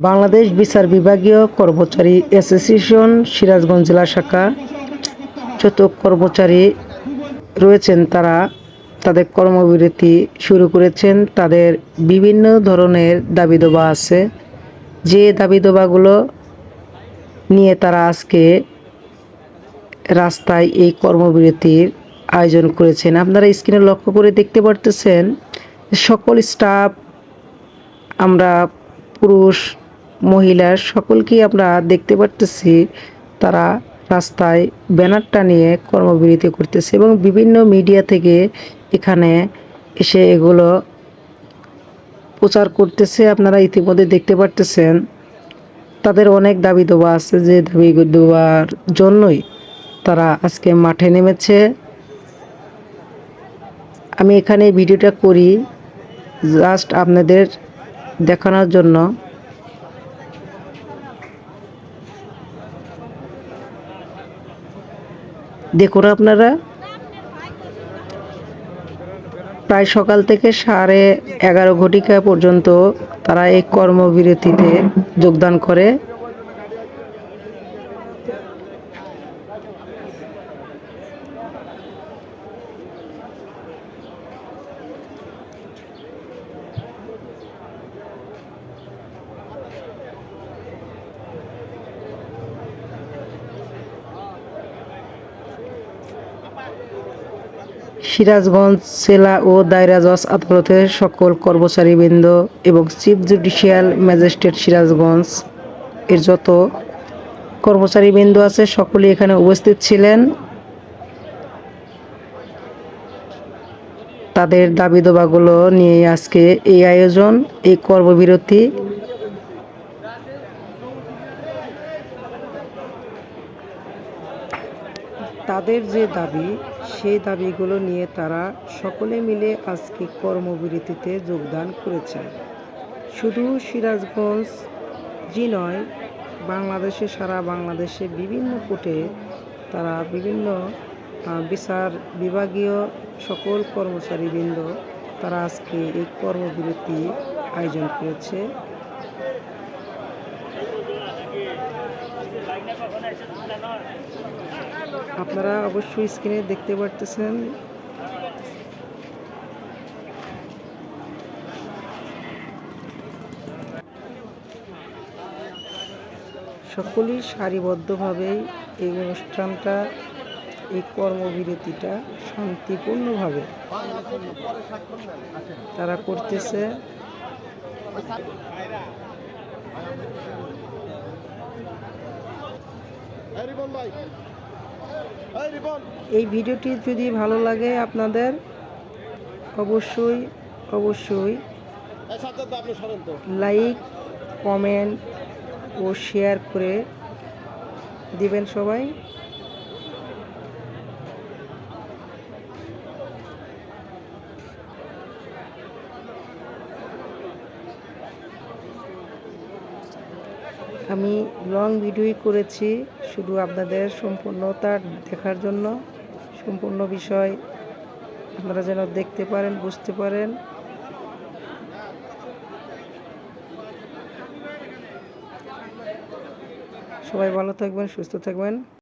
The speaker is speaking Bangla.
বাংলাদেশ বিচার বিভাগীয় কর্মচারী অ্যাসোসিয়েশন, সিরাজগঞ্জ জেলা শাখা। যত কর্মচারী রয়েছেন তারা তাদের কর্মবিরতি শুরু করেছেন। তাদের বিভিন্ন ধরনের দাবি দাবা আছে। যে দাবি দাবাগুলো নিয়ে তারা আজকে রাস্তায় এই কর্মবিরতির আয়োজন করেছেন। আপনারা স্ক্রিনে লক্ষ্য করে দেখতে পারতেছেন সকল স্টাফ, আমরা পুরুষ মহিলা সকলকেই আমরা দেখতে পারতেছি, তারা রাস্তায় ব্যানার টানিয়ে কর্মবিরতি করতেছে এবং বিভিন্ন মিডিয়া থেকে এখানে এসে এগুলো প্রচার করতেছে। আপনারা ইতিমধ্যে দেখতে পারতেছেন, তাদের অনেক দাবি দেওয়া আছে যে দাবি দেওয়ার জন্যই তারা আজকে মাঠে নেমেছে। আমি এখানে ভিডিওটা করি, জাস্ট আপনাদের দেখানোর জন্য। দেখুন আপনারা। প্রায় সকাল থেকে সাড়ে এগারো ঘটিকা পর্যন্ত তারা এই কর্মবিরতিতে যোগদান করে। সিরাজগঞ্জ জেলা ও দায়রা জজ আদালতের সকল কর্মচারীবৃন্দ এবং চিফ জুডিশিয়াল ম্যাজিস্ট্রেট সিরাজগঞ্জ এর যত কর্মচারীবৃন্দ আছে, সকলে এখানে উপস্থিত ছিলেন। তাদের দাবি দাবাগুলো নিয়ে আজকে এই আয়োজন, এই কর্মবিরতি তাদের যে দাবি, সেই দাবিগুলো নিয়ে তারা সকলে মিলে আজকে কর্মবিরতিতে যোগদান করেছেন শুধু সিরাজগঞ্জ জি নয়, বাংলাদেশে সারা বাংলাদেশে বিভিন্ন কোর্টে তারা বিভিন্ন বিচার বিভাগীয় সকল কর্মচারীবৃন্দ তারা আজকে এই কর্মবিরতি আয়োজন করেছে। আপনারা অবশ্যই স্ক্রিনে দেখতে পারতেছেন। সকলেই সারিবদ্ধভাবেই এই অনুষ্ঠানটা এই কর্মবিরতিটা শান্তিপূর্ণভাবে তারা করতেছে। এই ভিডিওটি যদি ভালো লাগে আপনাদের অবশ্যই অবশ্যই লাইক কমেন্ট ও শেয়ার করে দিবেন সবাই। আমি লং ভিডিওই করেছি শুধু আপনাদের সম্পূর্ণতা দেখার জন্য। সম্পূর্ণ বিষয় আপনারা যেন দেখতে পারেন, বুঝতে পারেন। সবাই ভালো থাকবেন, সুস্থ থাকবেন।